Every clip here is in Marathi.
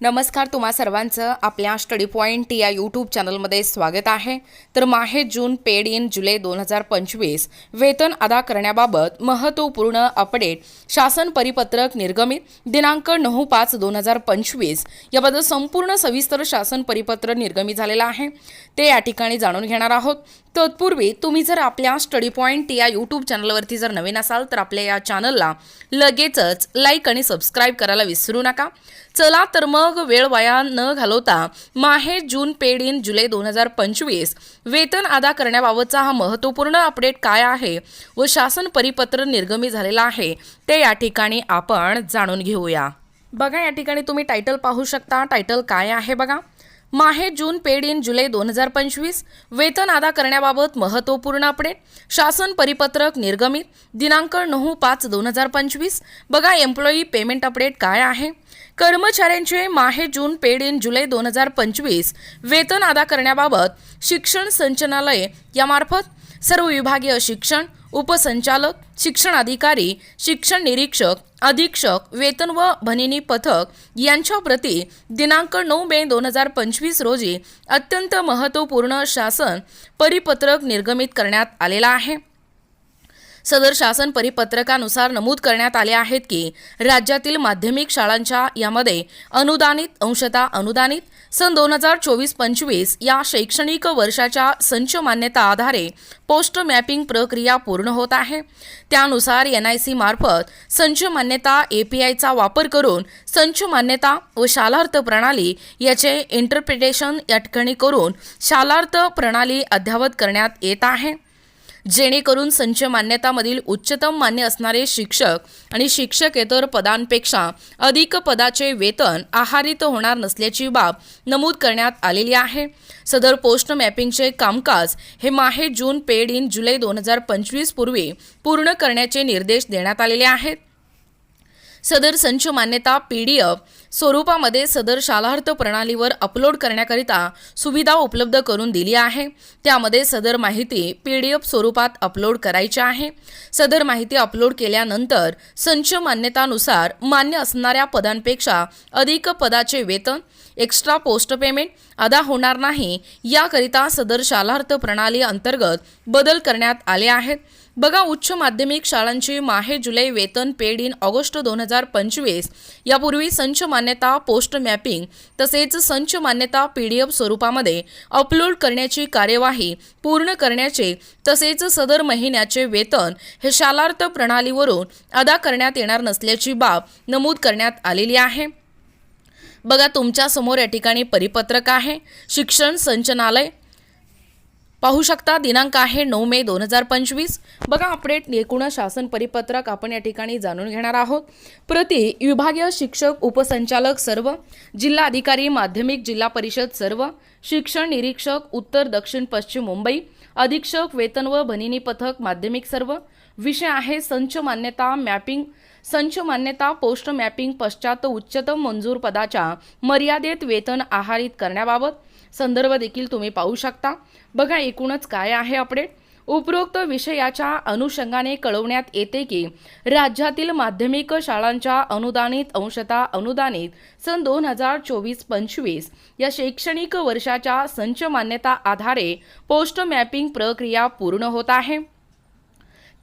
नमस्कार तुम्हा सर्वांचं आपल्या स्टडी पॉईंट या यूट्यूब चॅनलमध्ये स्वागत आहे. तर माहे जून पेड इन जुलै दोन हजार पंचवीस वेतन अदा करण्याबाबत महत्त्वपूर्ण अपडेट शासन परिपत्रक निर्गमित दिनांक नऊ पाच दोन हजार पंचवीस याबद्दल संपूर्ण सविस्तर शासन परिपत्र निर्गमित झालेलं आहे. ते या ठिकाणी जाणून घेणार आहोत. तत्पूर्वी तुम्ही जर आपल्या स्टडी पॉईंट या यूट्यूब चॅनलवरती जर नवीन असाल तर आपल्या या चॅनलला लगेचच लाईक आणि सबस्क्राईब करायला विसरू नका. चला तर मग मग वेळ वाया न घालवता माहे जून पेड इन जुलै दोन हजार पंचवीस वेतन अदा करण्याबाबतचा हा महत्त्वपूर्ण अपडेट काय आहे व शासन परिपत्र निर्गमी झालेलं आहे ते या ठिकाणी आपण जाणून घेऊया. बघा या ठिकाणी तुम्ही टायटल पाहू शकता. टायटल काय आहे बघा? माहे जून पेड इन जुलै दोन हजार पंचवीस वेतन अदा करण्याबाबत महत्त्वपूर्ण अपडेट शासन परिपत्रक निर्गमित दिनांक नऊ पाच दोन हजार पंचवीस बघा एम्प्लॉई पेमेंट अपडेट काय आहे. कर्मचाऱ्यांचे माहे जून पेड इन जुलै दोन हजार पंचवीस वेतन अदा करण्याबाबत शिक्षण संचालनालय यामार्फत सर्व विभागीय शिक्षण उपसंचालक शिक्षण अधिकारी शिक्षण निरीक्षक अधीक्षक वेतन व भनिनी पथक यांच्या प्रती दिनांक नऊ मे दोन हजार पंचवीस रोजी अत्यंत महत्त्वपूर्ण शासन परिपत्रक निर्गमित करण्यात आलेला आहे. सदर शासन परिपत्रकानुसार नमूद करण्यात आले आहेत की राज्यातील माध्यमिक शाळांच्या यामध्ये अनुदानित अंशता अनुदानित सन दोन हजार चोवीस पंचवीस या शैक्षणिक वर्षाच्या संच मान्यता आधारे पोस्ट मॅपिंग प्रक्रिया पूर्ण होत आहे. त्यानुसार एन आय सी मार्फत संच मान्यता ए पी आयचा वापर करून संच मान्यता व शालार्थ प्रणाली याचे इंटरप्रिटेशन या ठिकाणी करून शालार्थ प्रणाली अद्यावत करण्यात येत आहे. जेणेकरून संच मान्यतामधील उच्चतम मान्य असणारे शिक्षक आणि शिक्षकेतर पदांपेक्षा अधिक पदाचे वेतन आहारित होणार नसल्याची बाब नमूद करण्यात आलेली आहे. सदर पोस्ट मॅपिंगचे कामकाज हे माहे जून पेड इन जुलै दोन हजार पंचवीस पूर्वी पूर्ण करण्याचे निर्देश देण्यात आलेले आहेत. सदर संच मान्यता पी डी एफ स्वरूपामध्ये सदर शालार्थ प्रणालीवर अपलोड करण्याकरिता सुविधा उपलब्ध करून दिली आहे. त्यामध्ये सदर माहिती पी डी एफ स्वरूपात अपलोड करायची आहे. सदर माहिती अपलोड केल्यानंतर संच मान्यतानुसार मान्य असणाऱ्या पदांपेक्षा अधिक पदाचे वेतन एक्स्ट्रा पोस्ट पेमेंट अदा होणार नाही. याकरिता सदर शालार्थ प्रणाली अंतर्गत बदल करण्यात आले आहेत. बघा उच्च माध्यमिक शाळांची माहे जुलै वेतन पेड इन ऑगस्ट दोन हजार पंचवीस. यापूर्वी संच मान्यता पोस्ट मॅपिंग तसेच संच मान्यता पी डी एफ स्वरूपामध्ये अपलोड करण्याची कार्यवाही पूर्ण करण्याचे तसेच सदर महिन्याचे वेतन हे शालार्थ प्रणालीवरून अदा करण्यात येणार नसल्याची बाब नमूद करण्यात आलेली आहे. बघा तुमच्यासमोर या ठिकाणी परिपत्रक आहे. शिक्षण संचनालय. पाहू शकता दिनांक आहे नऊ मे दोन हजार पंचवीस. बघा अपडेट एकूण शासन परिपत्रक आपण या ठिकाणी जाणून घेणार आहोत. प्रति विभागीय शिक्षक उपसंचालक सर्व जिल्हा अधिकारी माध्यमिक जिल्हा परिषद सर्व शिक्षण निरीक्षक उत्तर दक्षिण पश्चिम मुंबई अधीक्षक वेतन व भनिनी पथक माध्यमिक सर्व. विषय आहे संच मान्यता मॅपिंग संच मान्यता पोस्ट मॅपिंग पश्चात उच्चतम मंजूर पदाच्या मर्यादेत वेतन आहारित करण्याबाबत संदर्भ देखील तुम्ही पाहू शकता. बघा एकूणच काय आहे अपडेट? उपरोक्त विषयाच्या अनुषंगाने कळवण्यात येते की राज्यातील माध्यमिक शाळांच्या अनुदानित अंशता अनुदानित सन दोन हजार चोवीस पंचवीस या शैक्षणिक वर्षाच्या संच मान्यता आधारे पोस्ट मॅपिंग प्रक्रिया पूर्ण होत आहे.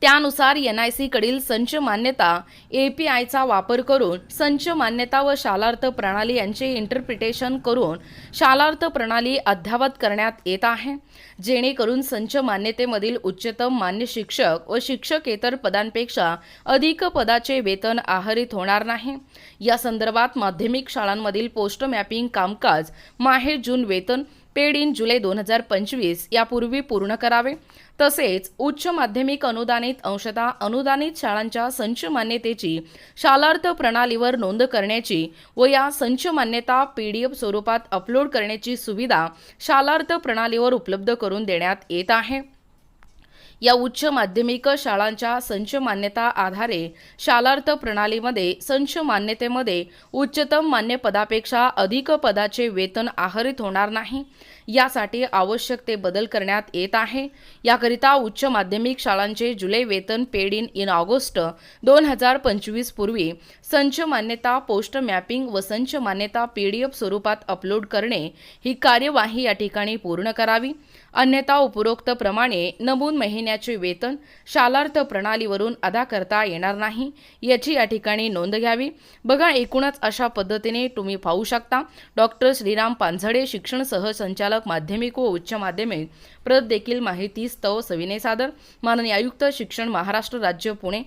त्यानुसार एन आय सीकडील संच मान्यता ए पी आयचा वापर करून संच मान्यता व शालार्थ प्रणाली यांचे इंटरप्रिटेशन करून शालार्थ प्रणाली अद्यावत करण्यात येत आहे. जेणेकरून संच मान्यतेमधील उच्चतम मान्य शिक्षक व शिक्षकेतर पदांपेक्षा अधिक पदाचे वेतन आहरित होणार नाही. या संदर्भात माध्यमिक शाळांमधील पोस्ट मॅपिंग कामकाज माहे जून वेतन पेड इन जुलै दोन हजार पंचवीस यापूर्वी पूर्ण करावे. तसेच उच्च माध्यमिक अनुदानित अंशता अनुदानित शाळांच्या संच मान्यतेची शालार्थ प्रणालीवर नोंद करण्याची व या संच मान्यता पी डी एफ स्वरूपात अपलोड करण्याची सुविधा शालार्थ प्रणालीवर उपलब्ध करून देण्यात येत आहे. या उच्च माध्यमिक शाळांच्या संच मान्यता आधारे शालार्थ प्रणालीमध्ये संच मान्यतेमध्ये उच्चतम मान्य पदापेक्षा अधिक पदाचे वेतन आहरित होणार नाही. यासाठी आवश्यक ते बदल करण्यात येत आहे. याकरिता उच्च माध्यमिक शाळांचे जुलै वेतन पेड इन इन ऑगस्ट दोन हजार पंचवीस पूर्वी संच मान्यता पोस्ट मॅपिंग व संच मान्यता पी डी एफ स्वरूपात अपलोड करणे ही कार्यवाही या ठिकाणी पूर्ण करावी. अन्यथा उपरोक्त प्रमाणे महिन्याचे वेतन शालार्थ प्रणालीवरून अदा करता येणार नाही. याची या ठिकाणी नोंद घ्यावी. बघा एकूणच अशा पद्धतीने तुम्ही पाहू शकता. डॉक्टर श्रीराम पानझडे शिक्षण सहसंचालक माध्यमिक व उच्च माध्यमिक प्रत देखील माहिती स्तव सविने सादर. माननीय आयुक्त शिक्षण महाराष्ट्र राज्य पुणे.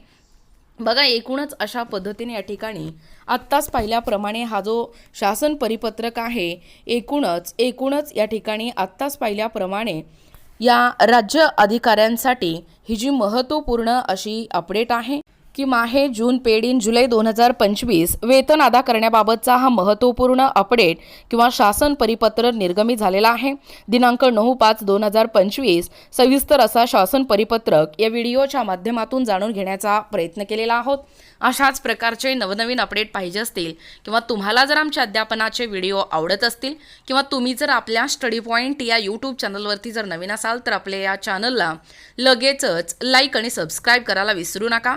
बघा एकूणच अशा पद्धतीने या ठिकाणी आत्ताच पाहिल्याप्रमाणे हा जो शासन परिपत्रक आहे एकूणच एकूणच या ठिकाणी आत्ताच पाहिल्याप्रमाणे या राज्य अधिकाऱ्यांसाठी ही जी महत्त्वपूर्ण अशी अपडेट आहे की माहे जून पेड इन जुलै दोन हजार पंचवीस. वेतन अदा करण्याबाबतचा हा महत्त्वपूर्ण अपडेट किंवा शासन परिपत्र निर्गमित झालेला आहे. दिनांक नऊ पाच दोन हजार पंचवीस सविस्तर असा शासन परिपत्रक या व्हिडिओच्या माध्यमातून जाणून घेण्याचा प्रयत्न केलेला आहोत. अशाच प्रकारचे नवनवीन अपडेट पाहिजे असतील किंवा तुम्हाला जर आमच्या अध्यापनाचे व्हिडिओ आवडत असतील किंवा तुम्ही जर आपल्या स्टडी पॉईंट या यूट्यूब चॅनलवरती जर नवीन असाल तर आपल्या या चॅनलला लगेचच लाईक आणि सबस्क्राईब करायला विसरू नका.